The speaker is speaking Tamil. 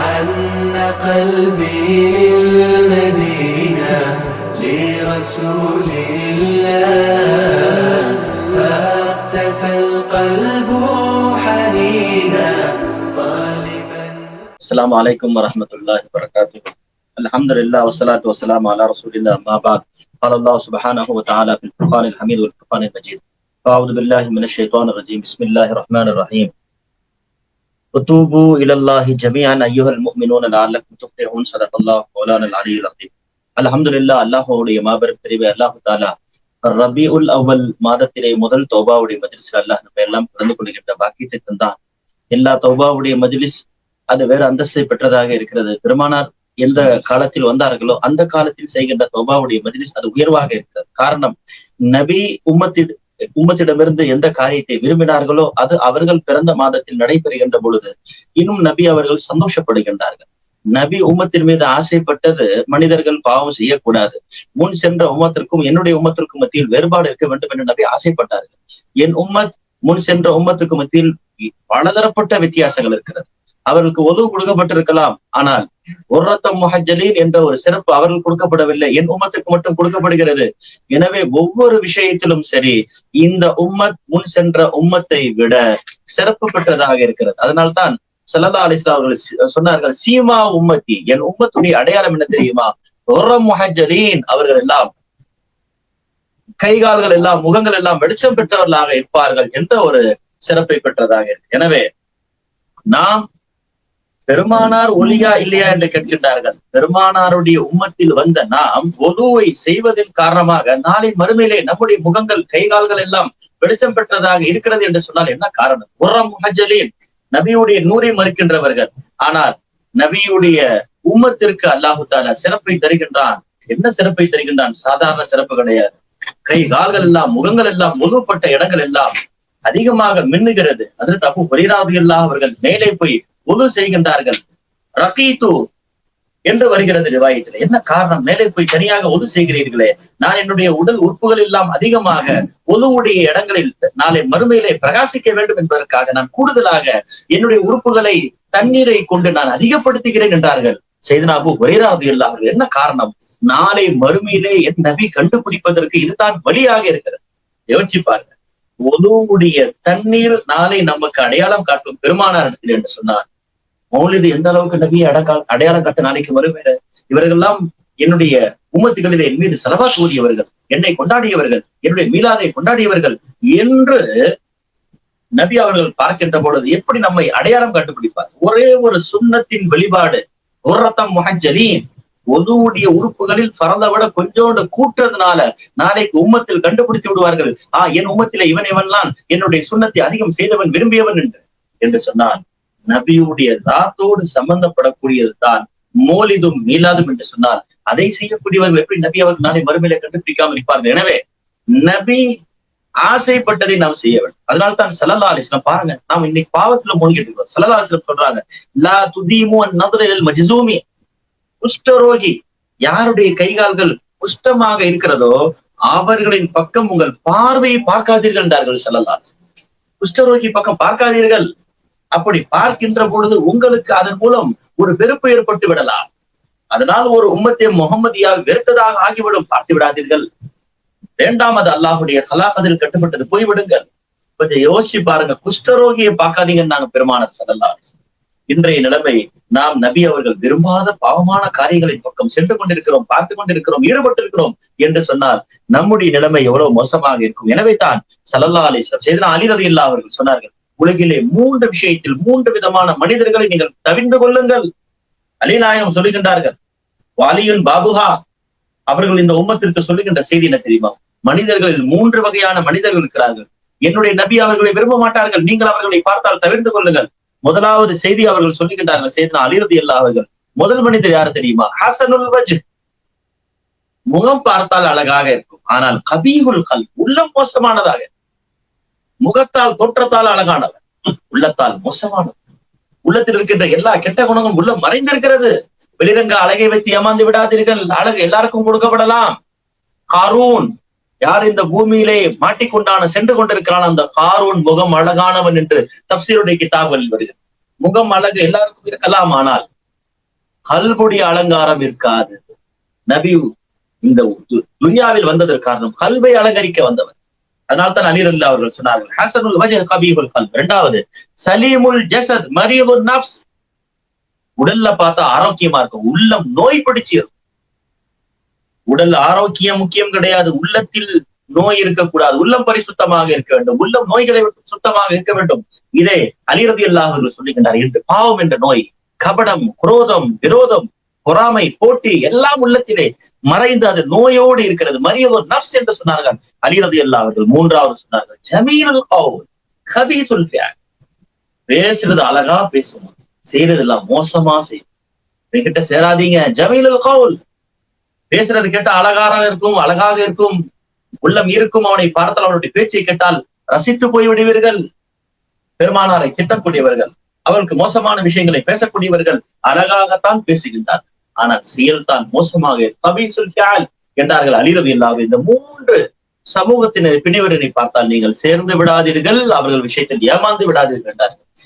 حن قلبي للمدينة لرسول الله. فاقتفى القلب حنينا طالبا. السلام عليكم ورحمة الله وبركاته. الحمد لله والصلاة والسلام على رسول الله. ما بعد. قال الله سبحانه وتعالى في الفرقان الحميد والفرقان المجيد. أعوذ بالله من الشيطان الرجيم. بسم الله الرحمن الرحيم. உத்தூபு இலல்லாஹி ஜமியான் ஐயுஹல் முஹ்மினூன் லாலக்கும் துஃப்லிஹூன் ஸல்லல்லாஹு மௌலானா அலியுல் அலீம் அல்ஹம்துலில்லாஹ் அல்லாஹ்வுடைய மாபெரும் பிரிவு அல்லாஹ் தாலா ரபி உல் அவல் மாதத்திலே முதல் தௌபாவுடைய மஜ்லிஸ் அல்லாஹ் நம்ம எல்லாம் கலந்து கொள்கின்ற பாக்கியத்தை தந்தான் எல்லா தௌபாவுடைய மஜ்லிஸ் அது வேற அந்தஸ்தை பெற்றதாக இருக்கிறது பெருமானார் எந்த காலத்தில் வந்தார்களோ அந்த காலத்தில் செய்கின்ற தௌபாவுடைய மஜ்லிஸ் அது உயர்வாக இருக்கிறது காரணம் நபி உம்மத்தின் உம்மத்திடமிருந்து எந்த காரியத்தை விரும்பினார்களோ அது அவர்கள் பிறந்த மாதத்தில் நடைபெறுகின்ற பொழுது இன்னும் நபி அவர்கள் சந்தோஷப்படுகின்றார்கள். நபி உம்மத்தின் மீது ஆசைப்பட்டது மனிதர்கள் பாவம் செய்யக்கூடாது. முன் சென்ற உம்மத்திற்கும் என்னுடைய உம்மத்திற்கும் மத்தியில் வேறுபாடு இருக்க வேண்டும் என்று நபி ஆசைப்பட்டார்கள். என் உம்மத் முன் சென்ற உம்மத்துக்கு மத்தியில் பலதரப்பட்ட வித்தியாசங்கள் இருக்கிறது. அவர்களுக்கு உதவு கொடுக்கப்பட்டிருக்கலாம். ஆனால் ஒரு ரத்தம் முஹஜலீன் என்ற ஒரு சிறப்பு அவர்கள் கொடுக்கப்படவில்லை. என் உம்மத்துக்கு மட்டும் கொடுக்கப்படுகிறது. எனவே ஒவ்வொரு விஷயத்திலும் சரி இந்த உம்மத் முன் சென்ற உம்மத்தை விட சிறப்பு பெற்றதாக இருக்கிறது. அதனால்தான் சல்லா அலிஸ்லா அவர்கள் சொன்னார்கள் சீமா உம்மத்தி. என் உம்மத்துடைய அடையாளம் என்ன தெரியுமா? ஒரு முஹஜலீன் அவர்கள் எல்லாம் கைகால்கள் எல்லாம் முகங்கள் எல்லாம் வெளிச்சம் பெற்றவர்களாக இருப்பார்கள் என்ற ஒரு சிறப்பை பெற்றதாக இருக்கு. எனவே நாம் பெருமானார் ஒளியா இல்லையா என்று கேட்கின்றார்கள். பெருமானாருடைய உம்மத்தில் வந்த நாம் ஒலுவை செய்வதன் காரணமாக நாளை மறுமையிலே நம்முடைய முகங்கள் கைகால்கள் எல்லாம் வெளிச்சம் பெற்றதாக இருக்கிறது என்று சொன்னால் என்ன காரணம்? உரம் நபியுடைய நூரை மறுக்கின்றவர்கள். ஆனால் நபியுடைய உம்மத்திற்கு அல்லாஹு தாலா சிறப்பை தருகின்றான். என்ன சிறப்பை தருகின்றான்? சாதாரண சிறப்பு கிடையாது. கை கால்கள் எல்லாம் முகங்கள் எல்லாம் முழுப்பட்ட இடங்கள் எல்லாம் அதிகமாக மின்னுகிறது. அதற்கு அப்போ ஹுரைராது அவர்கள் மேலே போய் உது செய்கின்றார்கள். ரகீத்து என்று வருகிறது ரிவாயத்தில். என்ன காரணம்? மேலே போய் தனியாக ஒது செய்கிறீர்களே. நான் என்னுடைய உடல் உறுப்புகள் எல்லாம் அதிகமாக ஒதுவுடைய இடங்களில் நாளை மறுமையிலே பிரகாசிக்க வேண்டும் என்பதற்காக நான் கூடுதலாக என்னுடைய உறுப்புகளை தண்ணீரை கொண்டு நான் அதிகப்படுத்துகிறேன் என்றார்கள். செய்தனாபு ஒரேராவது அவர்கள் என்ன காரணம்? நாளை மறுமையிலே என் நபி கண்டுபிடிப்பதற்கு இதுதான் வழியாக இருக்கிறது. யோசிச்சு பாருங்க. ஒதுவுடைய தண்ணீர் நாளை நமக்கு அடையாளம் காட்டும் பெருமானார் இடத்தில் என்று சொன்னார். மௌலிது எந்த அளவுக்கு நபியை அடக்கால் அடையாளம் காட்ட நாளைக்கு வருவேற இவர்கள்லாம் என்னுடைய உம்மத்துகளிலே என் மீது செலவா கூறியவர்கள் என்னை கொண்டாடியவர்கள் என்னுடைய மீளாதை கொண்டாடியவர்கள் என்று நபி அவர்கள் பார்க்கின்ற பொழுது எப்படி நம்மை அடையாளம் கண்டுபிடிப்பார் ஒரே ஒரு சுண்ணத்தின் வெளிப்பாடு ஒரு ரத்தம் முஹஜலீன் ஒதுவுடைய உறுப்புகளில் பறந்த விட கொஞ்சோண்டு கூட்டுறதுனால நாளைக்கு உம்மத்தில் கண்டுபிடித்து விடுவார்கள். ஆ என் உம்மத்திலே இவன் இவன்லாம் என்னுடைய சுண்ணத்தை அதிகம் செய்தவன் விரும்பியவன் என்று. என்று சொன்னான். நபியுடைய தாத்தோடு சம்பந்தப்படக்கூடியது தான் மோலிதும் மீளாதும் என்று சொன்னார். அதை செய்யக்கூடியவர்கள் எப்படி நபி அவர்கள் நாளை மறுமையில கண்டுபிடிக்காமல் இருப்பார்கள்? எனவே நபி ஆசைப்பட்டதை நாம் செய்ய வேண்டும். அதனால தான் சல்லல்லா அலிஸ்லாம் பாருங்க நாம் இன்னைக்கு பாவத்துல மூழ்கிட்டு இருக்கிறோம். சல்லல்லா அலிஸ்லாம் சொல்றாங்க லா துதீமு நதுரில் மஜிசூமி குஷ்டரோகி யாருடைய கைகால்கள் குஷ்டமாக இருக்கிறதோ அவர்களின் பக்கம் உங்கள் பார்வையை பார்க்காதீர்கள் என்றார்கள் செல்லலாம் குஷ்டரோகி பக்கம் பார்க்காதீர்கள். அப்படி பார்க்கின்ற பொழுது உங்களுக்கு அதன் மூலம் ஒரு வெறுப்பு ஏற்பட்டு விடலாம். அதனால் ஒரு உம்மத்தை முகமதியா வெறுத்ததாக ஆகிவிடும். பார்த்து விடாதீர்கள். வேண்டாம் அது அல்லாஹுடைய கலாகதில் கட்டுப்பட்டது. போய்விடுங்கள் கொஞ்சம் யோசிச்சு பாருங்க. குஷ்டரோகியை பார்க்காதீங்கன்னு நாங்க பெருமானர் செல்லலாம் இன்றைய நிலைமை நாம் நபி அவர்கள் விரும்பாத பாவமான காரியங்களின் பக்கம் சென்று கொண்டிருக்கிறோம் பார்த்து கொண்டிருக்கிறோம் ஈடுபட்டிருக்கிறோம் என்று சொன்னால் நம்முடைய நிலைமை எவ்வளவு மோசமாக இருக்கும்? எனவே தான் சல்லல்லா அலிஸ்லாம் செய்தனா அலி இல்லா அவர்கள் சொன்னார்கள் உலகிலே மூன்று விஷயத்தில் மூன்று விதமான மனிதர்களை நீங்கள் தவிர்ந்து கொள்ளுங்கள். அலிநாயகம் சொல்லுகின்றார்கள் வாலியுன் பாபுஹா. அவர்கள் இந்த உம்மத்திற்கு சொல்லுகின்ற செய்தி என்ன தெரியுமா? மனிதர்களில் மூன்று வகையான மனிதர்கள் இருக்கிறார்கள். என்னுடைய நபி அவர்களை விரும்ப மாட்டார்கள் நீங்கள் அவர்களை பார்த்தால் தவிர்த்து கொள்ளுங்கள். முதலாவது செய்தி அவர்கள் சொல்லுகின்றார்கள் செய்தினா அலிரதி அல்லா அவர்கள் முதல் மனிதர் யாரு தெரியுமா? ஹசனுல் வஜ் முகம் பார்த்தால் அழகாக இருக்கும். ஆனால் கபீகுல் கல் உள்ளம் மோசமானதாக முகத்தால் தோற்றத்தால் அழகானவர். உள்ளத்தால் மோசமானவர். உள்ளத்தில் இருக்கின்ற எல்லா கெட்ட குணங்களும் உள்ள மறைந்திருக்கிறது. வெளிரங்க அழகை வைத்து ஏமாந்து விடாதீர்கள். அழகு எல்லாருக்கும் கொடுக்கப்படலாம். காரூன் யார் இந்த பூமியிலே மாட்டிக்கொண்டான சென்று கொண்டிருக்கிறான் அந்த காரூன் முகம் அழகானவன் என்று தப்சீருடைய கிதாபுகளில் வருகிறது. முகம் அழகு எல்லாருக்கும் இருக்கலாம் ஆனால் கல்புடைய அலங்காரம் இருக்காது. நபி இந்த துனியாவில் துன்யாவில் வந்ததற்கு காரணம் கல்வை அலங்கரிக்க வந்தவர் அதனால் தான் அலிரல்லா அவர்கள் சொன்னார்கள் ஹசனுல் வஜஹ் கபீஹுல் கல்ப். இரண்டாவது சலீமுல் ஜசத் மரியதுல் நப்ஸ் உடல்ல பார்த்தா ஆரோக்கியமா இருக்கும் உள்ளம் நோய் பிடிச்சு உடல் ஆரோக்கியம் முக்கியம் கிடையாது. உள்ளத்தில் நோய் இருக்கக்கூடாது. உள்ளம் பரிசுத்தமாக இருக்க வேண்டும். உள்ளம் நோய்களை விட்டு சுத்தமாக இருக்க வேண்டும். இதே அலிரதி அல்லாஹ் சொல்லுகின்றார். என்று பாவம் என்ற நோய் கபடம் குரோதம் விரோதம் பொறாமை போட்டி எல்லாம் உள்ளத்திலே மறைந்து அது நோயோடு இருக்கிறது. மரியதோ நப்ஸ் என்று சொன்னார்கள். அலிரதி அல்லாஹ் அவர்கள் மூன்றாவது சொன்னார்கள். ஜமீலுல் கபீசுல் பேசுறது அழகா பேசுவோம். செய்யறது எல்லாம் மோசமா செய்யும் என்கிட்ட சேராதீங்க. ஜமீல் கவுல் பேசுறது கேட்டால் அழகாக இருக்கும் அழகாக இருக்கும். உள்ளம் இருக்கும் அவனை பார்த்தால் அவனுடைய பேச்சை கேட்டால் ரசித்து போய் விடுவீர்கள் பெருமானாரை திட்டக்கூடியவர்கள் அவருக்கு மோசமான விஷயங்களை பேசக்கூடியவர்கள் அழகாகத்தான் பேசுகின்றார். ஆனால் செயல்தான் மோசமாக கபீசுல் என்றார்கள் அலிரது இல்லாத. இந்த மூன்று சமூகத்தினர் பிணிவரனை பார்த்தால் நீங்கள் சேர்ந்து விடாதீர்கள் அவர்கள் விஷயத்தில் ஏமாந்து விடாதீர்கள் என்றார்கள்.